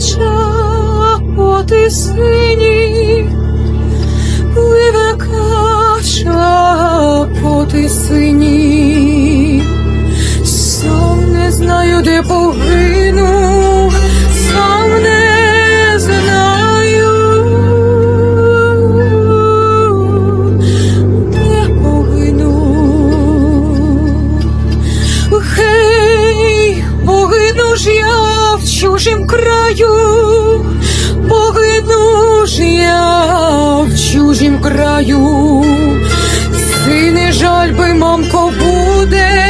кача сині, пливе кача поти сині, Сам не знаю, де погину, чужім краю, погину ж я в чужім краю. Сини жаль би, мамко, буде,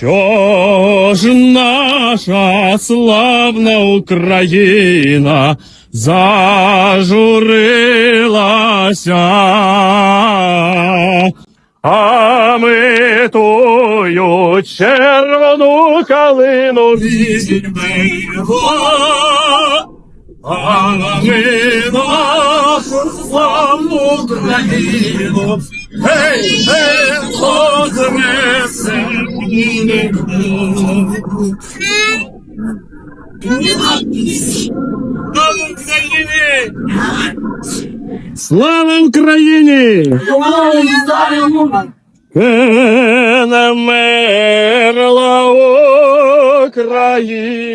Що ж наша славна Україна зажурилася, а ми тую червону калину візьмемо, а ми нашу славну Україну, гей, гей, вознесемо. Слава Україні! Не мерла України!